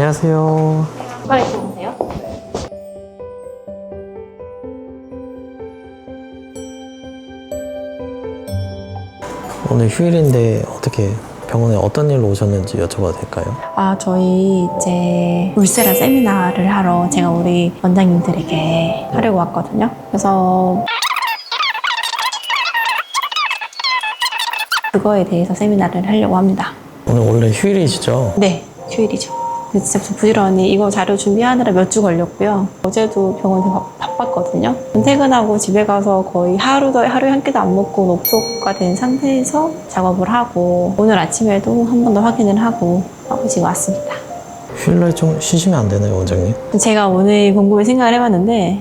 안녕하세요. 빨리 들어오세요. 오늘 휴일인데 어떻게 병원에 어떤 일로 오셨는지 여쭤봐도 될까요? 아, 저희 이제 울세라 세미나를 하러 제가 우리 원장님들에게 하려고 왔거든요. 그래서 그거에 대해서 세미나를 하려고 합니다. 오늘 원래 휴일이시죠? 네, 휴일이죠. 근데 진짜 좀 부지런히 이거 자료 준비하느라 몇 주 걸렸고요. 어제도 병원 되게 바- 바빴거든요. 퇴근하고 집에 가서 거의 하루도 하루에 한 끼도 안 먹고 녹초가 된 상태에서 작업을 하고 오늘 아침에도 한 번 더 확인을 하고 하고 지금 왔습니다. 휴일날 좀 쉬시면 안 되나요, 원장님? 제가 오늘 곰곰이 생각을 해봤는데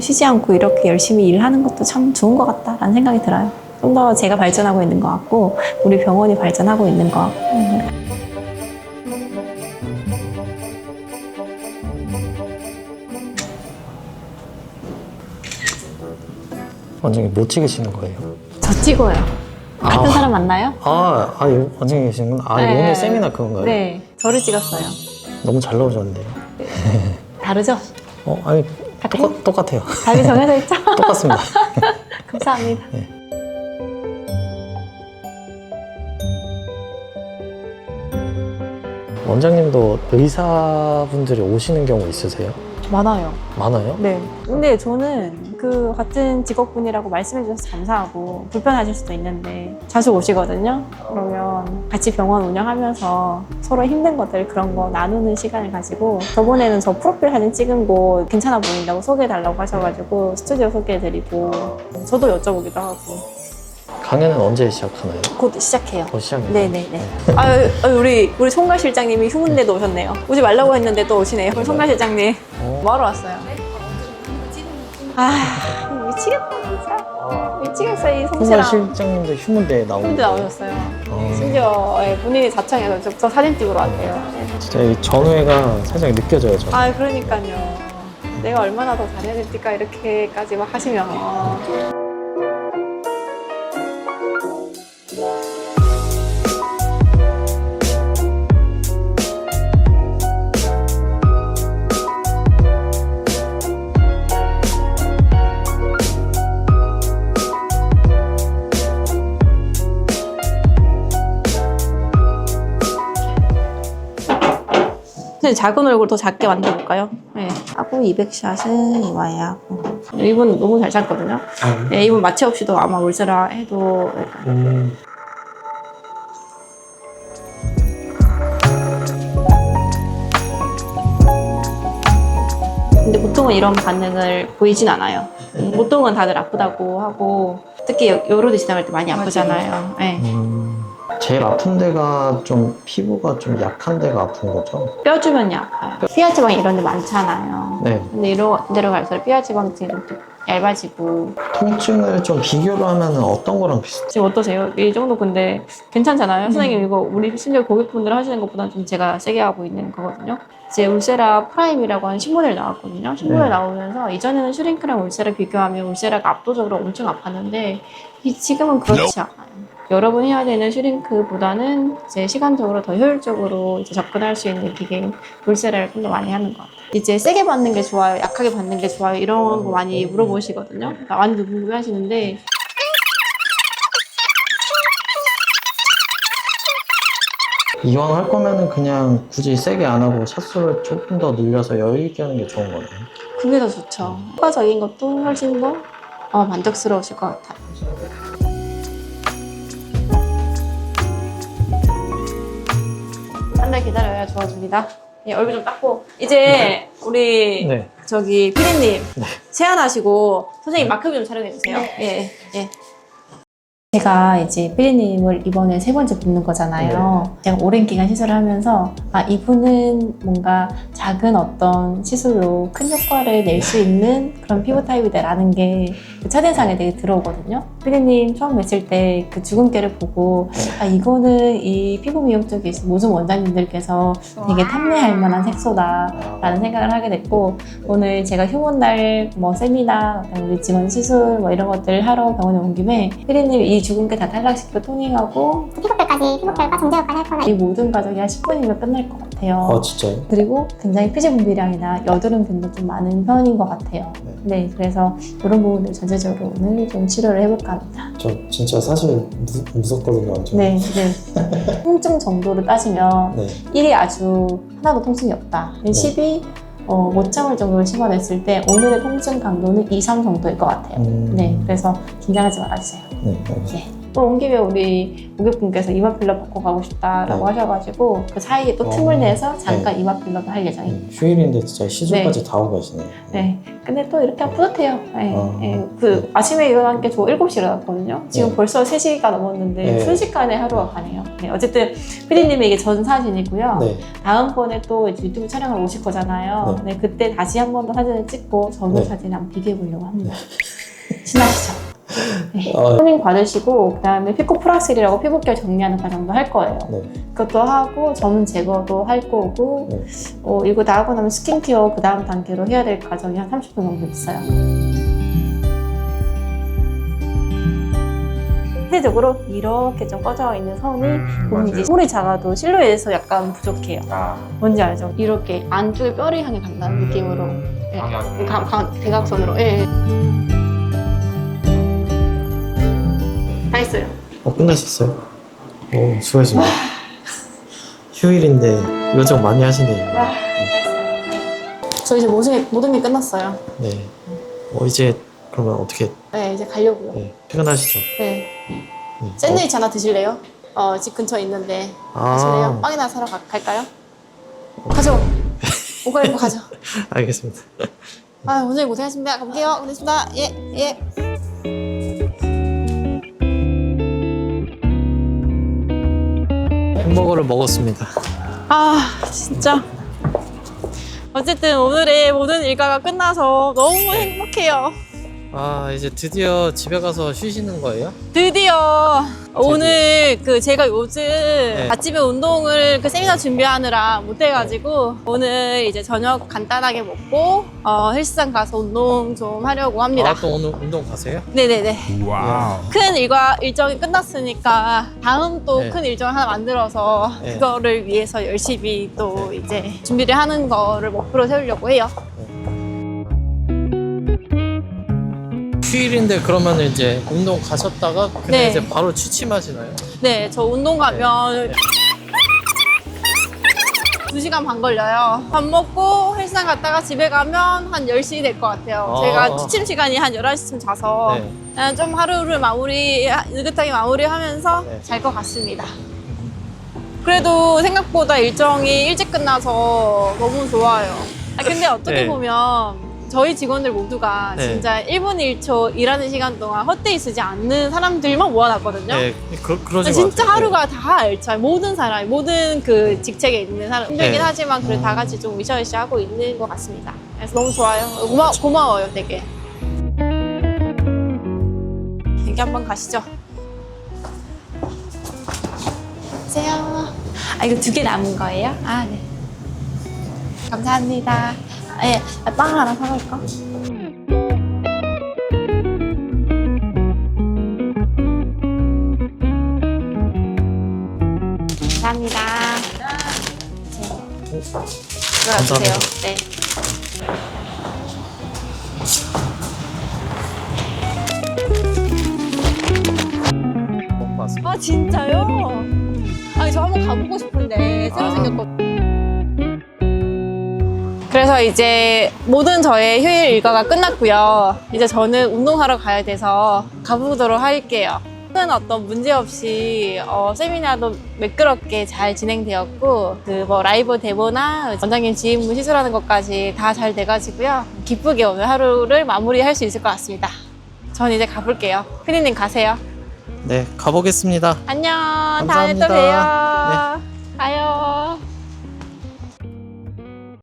쉬지 않고 이렇게 열심히 일하는 것도 참 좋은 것 같다라는 생각이 들어요. 좀 더 제가 발전하고 있는 것 같고 우리 병원이 발전하고 있는 것 같고 원장님 못 찍으시는 거예요? 저 찍어요. 같은 아. 사람 맞나요? 아, 아 요- 원장님 계시는구나. 아, 네. 오늘 세미나 그건가요? 네, 저를 찍었어요. 너무 잘 나오셨는데요. 다르죠? 어, 아니? 똑같, 똑같아요. 답이 정해져 있죠? 똑같습니다. 감사합니다. 원장님도 의사분들이 오시는 경우 있으세요? 많아요. 많아요? 네. 근데 저는 그 같은 직업군이라고 말씀해 주셔서 감사하고 불편하실 수도 있는데 자주 오시거든요. 그러면 같이 병원 운영하면서 서로 힘든 것들 그런 거 나누는 시간을 가지고 저번에는 저 프로필 사진 찍은 곳 괜찮아 보인다고 소개해 달라고 하셔가지고 스튜디오 소개해 드리고 저도 여쭤보기도 하고 강연은 언제 시작하나요? 곧 시작해요. 곧 시작이요? 네네네. 아유, 아유, 우리 우리 총괄 실장님이 휴문대도 오셨네요. 오지 말라고 했는데 또 오시네요. 우리 총괄 실장님. 어? 뭐하러 왔어요? 아 미치겠다 진짜. 아, 미치겠어요 이 홍사 성실함. 실장님도 휴문대에 나오고 휴문대 나오셨어요. 어, 심지어 예, 본인이 자청해서 저, 저 사진 찍으러 왔대요. 진짜 이 전후회가 살짝 느껴져요, 저. 아 그러니까요. 내가 얼마나 더 잘해야 될까 이렇게까지 막 하시면. 근데 작은 얼굴 더 작게 만들어볼까요? 네. 하고 200샷은 이마에 하고. 이분 너무 잘 찾거든요. 네, 이분 마취 없이도 아마 울세라 해도 약간 음, 근데 보통은 이런 반응을 보이진 않아요. 음, 보통은 다들 아프다고 하고 특히 여- 요로드 지나갈 때 많이 아프잖아요. 네. 음, 제일 아픈 데가 좀 피부가 좀 약한 데가 아픈 거죠? 뼈 주변이 아파요. 피하 지방이 이런 데 많잖아요. 네. 근데 이런 데로 갈수록 피하 지방층이 좀 얇아지고 통증을 좀 비교를 하면 어떤 거랑 비슷해요? 지금 어떠세요? 이 정도 근데 괜찮잖아요. 선생님 이거 우리 심지어 고객분들 하시는 것보다 좀 제가 세게 하고 있는 거거든요. 이제 울세라 프라임이라고 하는 신모델 나왔거든요. 신모델 네. 나오면서 이전에는 슈링크랑 울세라 비교하면 울세라가 압도적으로 엄청 아팠는데 이 지금은 그렇지 않아요. 여러분 해야 되는 슈링크보다는 이제 시간적으로 더 효율적으로 이제 접근할 수 있는 기계인 울세라를 좀 더 많이 하는 것 같아요. 이제 세게 받는 게 좋아요, 약하게 받는 게 좋아요 이런 거 많이 물어보시거든요. 그러니까 많이 궁금해하시는데 이왕 할 거면은 그냥 굳이 세게 안 하고 샷수를 조금 더 늘려서 여유 있게 하는 게 좋은 거네요. 그게 더 좋죠. 효과적인 것도 훨씬 더 어, 만족스러우실 것 같아요. 한달 기다려야 좋아집니다. 예, 얼굴 좀 닦고 이제 우리 네. 저기 피디님 세안하시고 선생님 마크 좀 촬영해 주세요. 예, 예. 제가 이제 피디님을 이번에 세 번째 뵙는 거잖아요. 제가 오랜 기간 시술을 하면서 아 이분은 뭔가 작은 어떤 시술로 큰 효과를 낼 수 있는 그런 피부 타입이다라는 게그 첫인상에 되게 들어오거든요. 피디님 처음 뵀을 때 그 주근깨를 보고 아 이거는 이 피부 미용 쪽에 있는 모든 원장님들께서 되게 탐내할 만한 색소다라는 생각을 하게 됐고 오늘 제가 휴문날 뭐 세미나 우리 직원 시술 뭐 이런 것들 하러 병원에 온 김에 피디님 이 주근깨 다 탈락시키고 토닝하고 피부결까지 피부결과 정제효과를 할 거나 이 모든 과정이 한 10분이면 끝날 것 같아요. 같아요. 아 진짜요? 그리고 굉장히 피지 분비량이나 여드름 빈도 좀 많은 편인 것 같아요. 네, 그래서 이런 부분을 전체적으로 오늘 좀 치료를 해볼까 합니다. 저 진짜 사실 무, 무섭거든요 완전. 네, 네. 통증 정도를 따지면 네. 1이 아주 하나도 통증이 없다. 10이 어, 못 참을 정도로 심화됐을 때 오늘의 통증 강도는 2, 3 정도일 것 같아요. 음, 네, 그래서 긴장하지 말아주세요. 네, 알겠습니다. 또 온 김에 우리 고객분께서 이마 필러 받고 가고 싶다라고 네. 하셔가지고 그 사이에 또 어, 틈을 내서 잠깐 네. 이마 필러도 할 예정입니다. 네, 휴일인데 진짜 시즌까지 다 오고 가시네요. 네. 근데 또 이렇게 하면 뿌듯해요. 네. 어. 네. 그 아침에 일어난 게 저 7시에 일어났거든요. 지금 네. 벌써 3시가 넘었는데 네. 순식간에 하루가 가네요. 네. 어쨌든 피디님이 이게 전 사진이고요. 네. 다음번에 또 이제 유튜브 촬영을 오실 거잖아요. 네. 그때 다시 한 번 더 사진을 찍고 전후 네. 한번 비교해 보려고 합니다. 신나시죠? 네. 어, 토닝 받으시고 그다음에 피코 프락셀이라고 피부결 정리하는 과정도 할 거예요. 네. 그것도 하고 점은 제거도 할 거고 네. 어, 이거 다 하고 나면 스킨케어 그 다음 단계로 해야 될 과정이 한 30분 정도 있어요. 상대적으로 이렇게 좀 꺼져 있는 선이 보면 이제 손이 작아도 실루엣에서 약간 부족해요. 아, 뭔지 알죠? 이렇게 안쪽에 뼈를 향해 간다는 느낌으로 예. 강, 강, 대각선으로 예. 어 끝나셨어요? 오 수고하셨습니다. 휴일인데 요정 많이 하시네요. 와, 저 이제 모든, 모든 게 끝났어요. 네. 어 이제 그러면 어떻게? 네, 이제 가려고요. 네. 퇴근하시죠. 네. 네. 샌드위치 하나 드실래요? 어, 집 근처에 있는데. 아. 드실래요? 빵이나 사러 가, 갈까요? 가죠. 옷 갈아입고 가죠. 알겠습니다. 아, 오늘 고생하셨습니다. 가볼게요. 고생하셨습니다. 예, 예. 햄버거를 먹었습니다. 아, 진짜. 어쨌든 오늘의 모든 일과가 끝나서 너무 행복해요. 아 이제 드디어 집에 가서 쉬시는 거예요? 드디어 오늘 그 제가 요즘 아침에 운동을 그 세미나 준비하느라 못해가지고 오늘 이제 저녁 간단하게 먹고 어, 헬스장 가서 운동 좀 하려고 합니다. 아 또 오늘 운동 가세요? 네네네. 와우. 큰 일과 일정이 끝났으니까 다음 또 네. 큰 일정 하나 만들어서 네. 그거를 위해서 열심히 또 이제 준비를 하는 거를 목표로 세우려고 해요. 휴일인데 그러면 이제 운동 가셨다가 그냥 네. 이제 바로 취침하시나요? 네, 저 운동 가면 두시간 반 걸려요. 밥 먹고 헬스장 갔다가 집에 가면 한 10시 될 것 같아요. 아. 제가 취침 시간이 한 11시쯤 자서 네. 그냥 좀 하루를 마무리, 느긋하게 마무리하면서 네. 잘것 같습니다. 그래도 생각보다 일정이 일찍 끝나서 너무 좋아요. 아, 근데 어떻게 네. 보면 저희 직원들 모두가 네. 진짜 1분 1초 일하는 시간 동안 헛되이 쓰지 않는 사람들만 모아놨거든요. 네, 그, 그러신 것 진짜 같아요. 하루가 다 알차요. 모든 사람, 모든 그 직책에 있는 사람. 힘들긴 네. 하지만 그래도 다 같이 좀 으쌰으쌰 하고 있는 것 같습니다. 그래서 너무 좋아요. 고마, 고마워요, 되게. 여기 한번 가시죠. 안녕하세요. 아, 이거 두 개 남은 거예요? 아, 네. 감사합니다. 아, 예, 아, 빵 하나 사갈까? 감사합니다. 네. 들어가주세요. 감사합니다. 네. 아 진짜요? 아니 저 한번 가보고 싶은데 새로 아. 생겼거든요. 그래서 이제 모든 저의 휴일 일과가 끝났고요. 이제 저는 운동하러 가야 돼서 가보도록 할게요. 큰 어떤 문제 없이 어, 세미나도 매끄럽게 잘 진행되었고 그 뭐 라이브 데모나 원장님 지인분 시술하는 것까지 다 잘 돼가지고요. 기쁘게 오늘 하루를 마무리할 수 있을 것 같습니다. 전 이제 가볼게요. 피디님 가세요. 네, 가보겠습니다. 안녕. 다음에 또 감사합니다. 봬요. 가요.